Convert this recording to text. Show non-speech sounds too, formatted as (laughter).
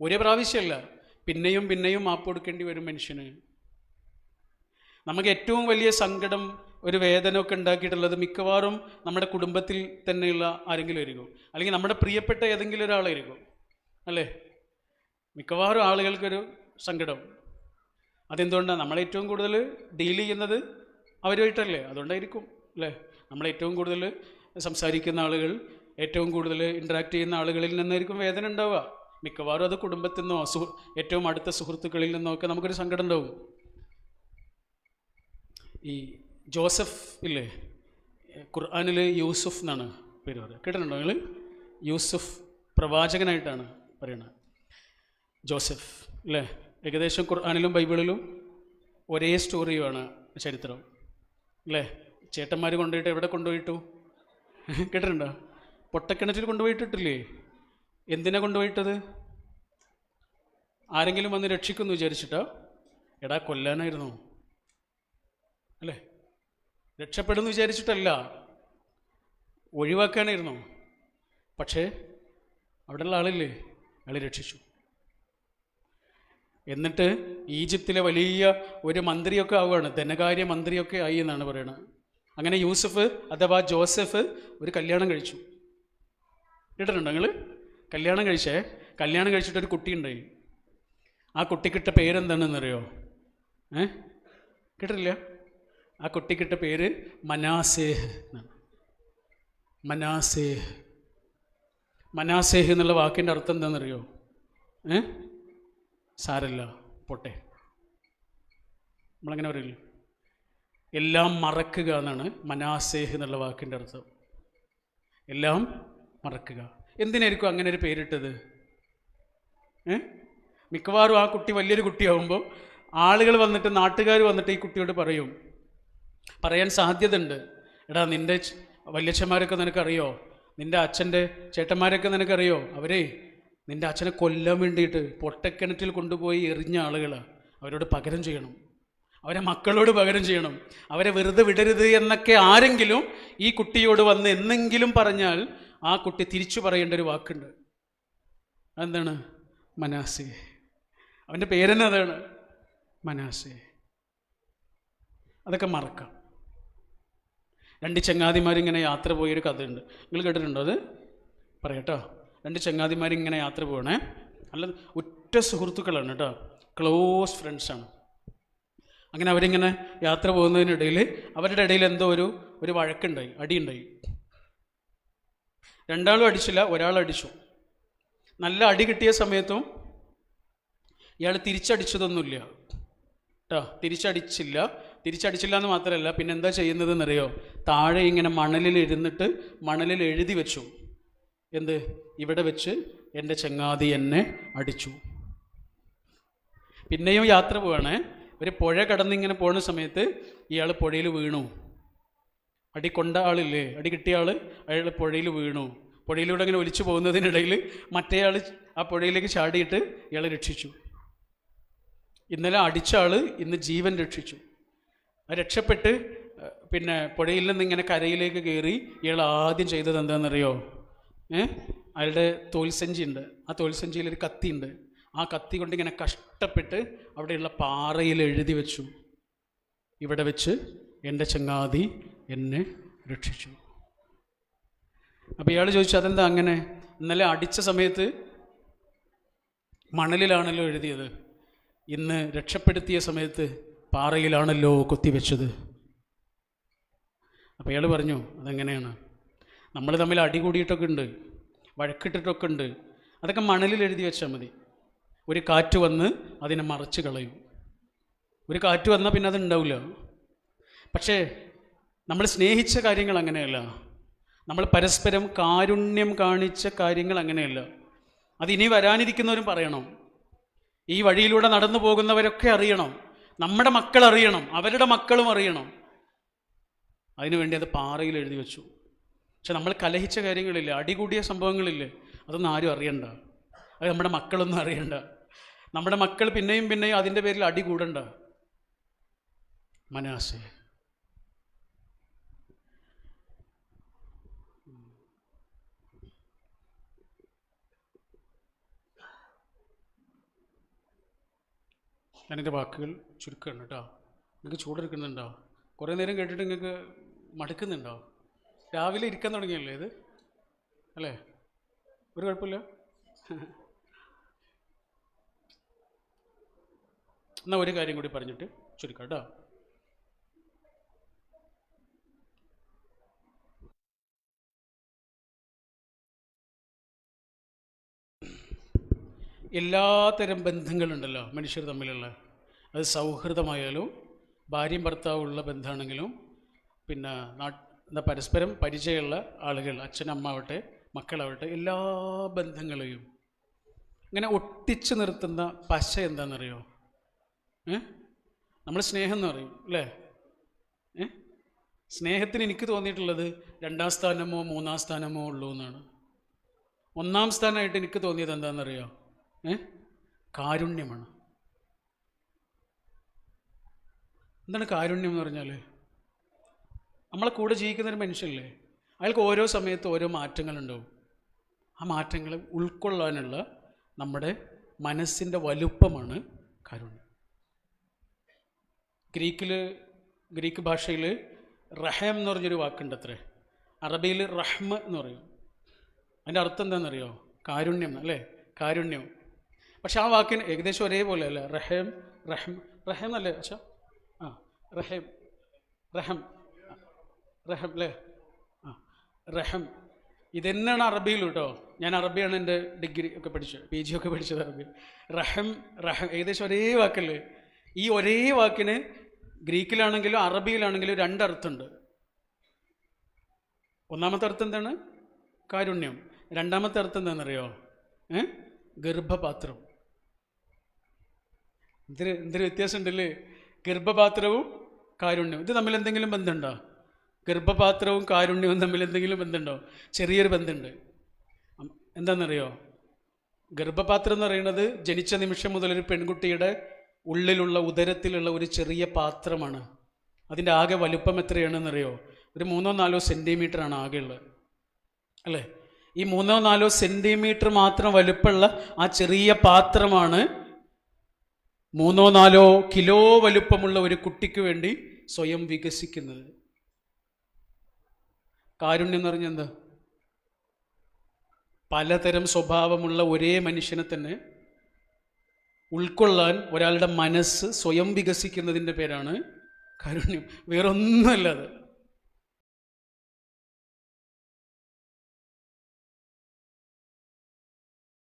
ഒരു പ്രാവശ്യമല്ല പിന്നെയും പിന്നെയും മാപ്പ് കൊടുക്കേണ്ടി വരും മനുഷ്യന്. നമുക്ക് ഏറ്റവും വലിയ സങ്കടം ഒരു വേദന ഒക്കെ ഉണ്ടാക്കിയിട്ടുള്ളത് മിക്കവാറും നമ്മുടെ കുടുംബത്തിൽ തന്നെയുള്ള ആരെങ്കിലും ആയിരിക്കും. അല്ലെങ്കിൽ നമ്മുടെ പ്രിയപ്പെട്ട ഏതെങ്കിലും ഒരാളായിരിക്കും. അല്ലേ? മിക്കവാറും ആളുകൾക്കൊരു സങ്കടം. അതെന്തുകൊണ്ടാണ് നമ്മളേറ്റവും കൂടുതൽ ഡീൽ ചെയ്യുന്നത് അവരുമായിട്ടല്ലേ? അതുകൊണ്ടായിരിക്കും. അല്ലേ? നമ്മളേറ്റവും കൂടുതൽ സംസാരിക്കുന്ന ആളുകൾ ഏറ്റവും കൂടുതൽ ഇൻട്രാക്ട് ചെയ്യുന്ന ആളുകളിൽ നിന്നായിരിക്കും വേദന ഉണ്ടാവുക. മിക്കവാറും അത് കുടുംബത്തിൽ നിന്നോ സുഹൃ ഏറ്റവും അടുത്ത സുഹൃത്തുക്കളിൽ നിന്നോ ഒക്കെ നമുക്കൊരു സങ്കടം ഉണ്ടാവും. ഈ ജോസഫ് ഇല്ലേ? ഖുർആാനിൽ യൂസുഫ് എന്നാണ് പേര് പറയുക. കേട്ടിട്ടുണ്ടോ നിങ്ങൾ യൂസുഫ് പ്രവാചകനായിട്ടാണ് പറയുന്നത്. ജോസഫ് അല്ലേ ഏകദേശം ഖുർആാനിലും ബൈബിളിലും ഒരേ സ്റ്റോറിയുമാണ് ചരിത്രം. അല്ലേ ചേട്ടന്മാർ കൊണ്ടുപോയിട്ട് എവിടെ കൊണ്ടുപോയിട്ടു? (laughs) കേട്ടിട്ടുണ്ടോ? പൊട്ടക്കിണറ്റിൽ കൊണ്ടുപോയിട്ടിട്ടില്ലേ? എന്തിനാ കൊണ്ടുപോയിട്ടത്? ആരെങ്കിലും വന്ന് രക്ഷിക്കുമെന്ന് വിചാരിച്ചിട്ട് എടാ കൊല്ലാനായിരുന്നു. അല്ലേ? രക്ഷപ്പെടുമെന്ന് വിചാരിച്ചിട്ടല്ല. ഒഴിവാക്കാനായിരുന്നു. പക്ഷേ അവിടെയുള്ള ആളില്ലേ? അയാൾ രക്ഷിച്ചു. എന്നിട്ട് ഈജിപ്തിലെ വലിയ ഒരു മന്ത്രിയൊക്കെ ആവുകയാണ്. ധനകാര്യ മന്ത്രിയൊക്കെ ആയി എന്നാണ് പറയുന്നത് അങ്ങനെ യൂസഫ് അഥവാ ജോസഫ് ഒരു കല്യാണം കഴിച്ചു. കേട്ടിട്ടുണ്ടോ നിങ്ങൾ കല്യാണം കഴിച്ചേ? കല്യാണം കഴിച്ചിട്ടൊരു കുട്ടി ഉണ്ടായി ആ കുട്ടിക്കിട്ട പേരെന്താണെന്നറിയോ? ഏ? കിട്ടില്ല ആ കുട്ടിക്കിട്ട പേര് മനാസേഹ് എന്നാണ്. മനാസേഹ് മനാസേഹ് എന്നുള്ള വാക്കിന്റെ അർത്ഥം എന്താണെന്നറിയോ? ഏ? സാരല്ല പോട്ടെ. നമ്മളങ്ങനെ പറയില്ല? എല്ലാം മറക്കുക എന്നാണ് മനാസേഹ് എന്നുള്ള വാക്കിന്റെ അർത്ഥം. എല്ലാം മറക്കുക. എന്തിനായിരിക്കും അങ്ങനെ ഒരു പേരിട്ടത്? ഏ? മിക്കവാറും ആ കുട്ടി വലിയൊരു കുട്ടിയാവുമ്പോൾ ആളുകൾ വന്നിട്ട് നാട്ടുകാർ വന്നിട്ട് ഈ കുട്ടിയോട് പറയും. പറയാൻ സാധ്യതയുണ്ട്. എടാ നിന്റെ വല്യച്ഛന്മാരൊക്കെ നിനക്കറിയോ? നിന്റെ അച്ഛന്റെ ചേട്ടന്മാരൊക്കെ നിനക്കറിയോ? അവരെ നിന്റെ അച്ഛനെ കൊല്ലാൻ വേണ്ടിയിട്ട് പൊട്ടക്കിണറ്റിൽ കൊണ്ടുപോയി എറിഞ്ഞ ആളുകളാണ് അവരോട് പകരം ചെയ്യണം. അവരെ മക്കളോട് പകരം ചെയ്യണം. അവരെ വെറുതെ വിടരുത് എന്നൊക്കെ ആരെങ്കിലും ഈ കുട്ടിയോട് വന്ന് എന്നെങ്കിലും പറഞ്ഞാൽ ആ കുട്ടി തിരിച്ചു പറയേണ്ട ഒരു വാക്കുണ്ട്. എന്താണ് മനാസെ. അവന്റെ പേരെന്നെ അതാണ്? മനാസെ അതൊക്കെ മറക്കാം. രണ്ട് ചങ്ങാതിമാരിങ്ങനെ യാത്ര പോയൊരു കഥയുണ്ട്. നിങ്ങൾ കേട്ടിട്ടുണ്ടോ അത്? പറയട്ടോ. രണ്ട് ചങ്ങാതിമാരിങ്ങനെ യാത്ര പോകണേ അല്ല ഉറ്റ സുഹൃത്തുക്കളാണ് കേട്ടോ. ക്ലോസ് ഫ്രണ്ട്സാണ് അങ്ങനെ അവരിങ്ങനെ യാത്ര പോകുന്നതിനിടയിൽ അവരുടെ ഇടയിൽ എന്തോ ഒരു ഒരു വഴക്കുണ്ടായി അടിയുണ്ടായി. രണ്ടാളും അടിച്ചില്ല ഒരാൾ അടിച്ചു. നല്ല അടി കിട്ടിയ സമയത്തും ഇയാൾ തിരിച്ചടിച്ചതൊന്നുമില്ല. കേട്ടോ തിരിച്ചടിച്ചില്ല. തിരിച്ചടിച്ചില്ല എന്ന് മാത്രമല്ല പിന്നെ എന്താ ചെയ്യുന്നതെന്നറിയോ? താഴെ ഇങ്ങനെ മണലിൽ ഇരുന്നിട്ട് മണലിൽ എഴുതി വെച്ചു. എന്ത്? ഇവിടെ വെച്ച് എന്റെ ചങ്ങാതി എന്നെ അടിച്ചു. പിന്നെയും യാത്ര പോവാണ്. ഒരു പുഴ കടന്നിങ്ങനെ പോകുന്ന സമയത്ത് ഇയാൾ പുഴയിൽ വീണു. അടി കൊണ്ട ആളില്ലേ? അടി കിട്ടിയ ആൾ അയാൾ പുഴയിൽ വീണു. പുഴയിലൂടെ അങ്ങനെ ഒലിച്ചു പോകുന്നതിനിടയിൽ മറ്റേയാൾ ആ പുഴയിലേക്ക് ചാടിയിട്ട് ഇയാളെ രക്ഷിച്ചു. ഇന്നലെ അടിച്ച ആൾ ഇന്ന് ജീവൻ രക്ഷിച്ചു. രക്ഷപ്പെട്ട് പിന്നെ പുഴയിൽ നിന്ന് ഇങ്ങനെ കരയിലേക്ക് കയറി ഇയാൾ ആദ്യം ചെയ്തത് എന്താണെന്നറിയോ? ഏ? അയാളുടെ തോൽസഞ്ചി ഉണ്ട്. ആ തോൽസഞ്ചിയിൽ ഒരു കത്തി ഉണ്ട്. ആ കത്തി കൊണ്ട് ഇങ്ങനെ കഷ്ടപ്പെട്ട് അവിടെയുള്ള പാറയിൽ എഴുതി വെച്ചു. ഇവിടെ വെച്ച് എന്റെ ചങ്ങാതി എന്നെ രക്ഷിച്ചു. അപ്പോൾ ഇയാൾ ചോദിച്ചു അതെന്താ അങ്ങനെ? ഇന്നലെ അടിച്ച സമയത്ത് മണലിലാണല്ലോ എഴുതിയത്. ഇന്ന് രക്ഷപ്പെടുത്തിയ സമയത്ത് പാറയിലാണല്ലോ കൊത്തിവെച്ചത്. അപ്പോൾ ഇയാൾ പറഞ്ഞു അതെങ്ങനെയാണ്? നമ്മൾ തമ്മിൽ അടി കൂടിയിട്ടൊക്കെ ഉണ്ട് വഴക്കിട്ടിട്ടൊക്കെ ഉണ്ട്. അതൊക്കെ മണലിൽ എഴുതി വെച്ചാൽ മതി. ഒരു കാറ്റ് വന്ന് അതിനെ മറച്ച് കളയും. ഒരു കാറ്റ് വന്നാൽ പിന്നെ അതുണ്ടാവില്ല പക്ഷേ നമ്മൾ സ്നേഹിച്ച കാര്യങ്ങൾ അങ്ങനെയല്ല. നമ്മൾ പരസ്പരം കാരുണ്യം കാണിച്ച കാര്യങ്ങൾ അങ്ങനെയല്ല. അത് ഇനി വരാനിരിക്കുന്നവരും പറയണം. ഈ വഴിയിലൂടെ നടന്നു പോകുന്നവരൊക്കെ അറിയണം. നമ്മുടെ മക്കൾ അറിയണം. അവരുടെ മക്കളും അറിയണം. അതിനുവേണ്ടി അത് പാറയിൽ എഴുതി വെച്ചു. പക്ഷെ നമ്മൾ കലഹിച്ച കാര്യങ്ങളില്ലേ? അടികൂടിയ സംഭവങ്ങളില്ലേ? അതൊന്നും ആരും അറിയണ്ട. അത് നമ്മുടെ മക്കളൊന്നും അറിയണ്ട. നമ്മുടെ മക്കൾ പിന്നെയും പിന്നെയും അതിന്റെ പേരിൽ അടി കൂടണ്ട. മനാസെ ഞാനെന്റെ വാക്കുകൾ ചുരുക്കുകയാണ് കേട്ടോ. നിങ്ങൾക്ക് ചൂടെടുക്കുന്നുണ്ടോ? കുറേ നേരം കേട്ടിട്ട് നിങ്ങൾക്ക് മടുക്കുന്നുണ്ടോ? രാവിലെ ഇരിക്കാൻ തുടങ്ങിയല്ലേ ഇത്? അല്ലേ? ഒരു കുഴപ്പമില്ല. (laughs) എന്നാൽ ഒരു കാര്യം കൂടി പറഞ്ഞിട്ട് ചുരുക്കാം കേട്ടോ. എല്ലാത്തരം ബന്ധങ്ങളുണ്ടല്ലോ മനുഷ്യർ തമ്മിലുള്ള. അത് സൗഹൃദമായാലും ഭാര്യയും ഭർത്താവുള്ള ബന്ധമാണെങ്കിലും പിന്നെ നാട്ട് എന്താ പരസ്പരം പരിചയമുള്ള ആളുകൾ അച്ഛനമ്മ ആവട്ടെ മക്കളാവട്ടെ എല്ലാ ബന്ധങ്ങളെയും. ഇങ്ങനെ ഒട്ടിച്ചു നിർത്തുന്ന പശ എന്താണെന്നറിയോ? ഏ? നമ്മൾ സ്നേഹം എന്ന് പറയും അല്ലേ? ഏ? സ്നേഹത്തിന് എനിക്ക് തോന്നിയിട്ടുള്ളത് രണ്ടാം സ്ഥാനമോ മൂന്നാം സ്ഥാനമോ ഉള്ളൂ എന്നാണ്. ഒന്നാം സ്ഥാനമായിട്ട് എനിക്ക് തോന്നിയത് എന്താണെന്നറിയോ? കാരുണ്യമാണ്. എന്താണ് കാരുണ്യം എന്ന് പറഞ്ഞാൽ നമ്മളെ കൂടെ ജീവിക്കുന്ന ഒരു അയാൾക്ക് ഓരോ സമയത്ത് ഓരോ മാറ്റങ്ങളുണ്ടാവും. ആ മാറ്റങ്ങൾ ഉൾക്കൊള്ളാനുള്ള നമ്മുടെ മനസ്സിന്റെ വലുപ്പമാണ് കാരുണ്യം. ഗ്രീക്കിൽ ഗ്രീക്ക് ഭാഷയിൽ റഹം എന്ന് പറഞ്ഞൊരു വാക്കുണ്ട് അത്രേ അറബിയിൽ റഹ്മ എന്ന് പറയും. അതിന്റെ അർത്ഥം എന്താണെന്നറിയോ? കാരുണ്യം അല്ലേ? കാരുണ്യം. പക്ഷെ ആ വാക്കിന് ഏകദേശം ഒരേപോലെ അല്ലേ റഹേം റഹം റഹം അല്ലേ? അച്ഛ. ആ റഹേം റഹം റഹം അല്ലേ? ആ റഹം. ഇതന്നെയാണ് അറബിയിൽ കേട്ടോ. ഞാൻ അറബിയാണ് എന്റെ ഡിഗ്രി ഒക്കെ പഠിച്ചത് പി ജി ഒക്കെ പഠിച്ചത് അറബി റഹം റഹം ഏകദേശം ഒരേ വാക്കല്ലേ? ഈ ഒരേ വാക്കിന് ഗ്രീക്കിലാണെങ്കിലും അറബിയിലാണെങ്കിലും രണ്ടർത്ഥമുണ്ട്. ഒന്നാമത്തെ അർത്ഥം എന്താണ്? കാരുണ്യം. രണ്ടാമത്തെ അർത്ഥം എന്താണെന്നറിയോ? ഏ? ഗർഭപാത്രം. എന്തൊരു എന്തൊരു വ്യത്യാസം ഉണ്ടല്ലേ ഗർഭപാത്രവും കാരുണ്യവും ഇത് തമ്മിൽ എന്തെങ്കിലും ബന്ധമുണ്ടോ? ഗർഭപാത്രവും കാരുണ്യവും തമ്മിൽ എന്തെങ്കിലും ബന്ധമുണ്ടോ? ചെറിയൊരു ബന്ധമുണ്ട്. എന്താണെന്നറിയോ? ഗർഭപാത്രം എന്ന് പറയുന്നത് ജനിച്ച നിമിഷം മുതൽ ഒരു പെൺകുട്ടിയുടെ ഉള്ളിലുള്ള ഉദരത്തിലുള്ള ഒരു ചെറിയ പാത്രമാണ്. അതിന്റെ ആകെ വലുപ്പം എത്രയാണെന്നറിയോ? ഒരു മൂന്നോ നാലോ സെന്റിമീറ്റർ ആണ് ആകെ ഉള്ളത് അല്ലേ? ഈ മൂന്നോ നാലോ സെന്റിമീറ്റർ മാത്രം വലുപ്പമുള്ള ആ ചെറിയ പാത്രമാണ് മൂന്നോ നാലോ കിലോ വലുപ്പമുള്ള ഒരു കുട്ടിക്ക് വേണ്ടി സ്വയം വികസിക്കുന്നത്. കാരുണ്യം എന്താ പലതരം സ്വഭാവമുള്ള ഒരേ മനുഷ്യനെ തന്നെ ഉൾക്കൊള്ളാൻ ഒരാളുടെ മനസ്സ് സ്വയം വികസിക്കുന്നതിന്റെ പേരാണ് കാരുണ്യം. വേറൊന്നുമല്ല അത്.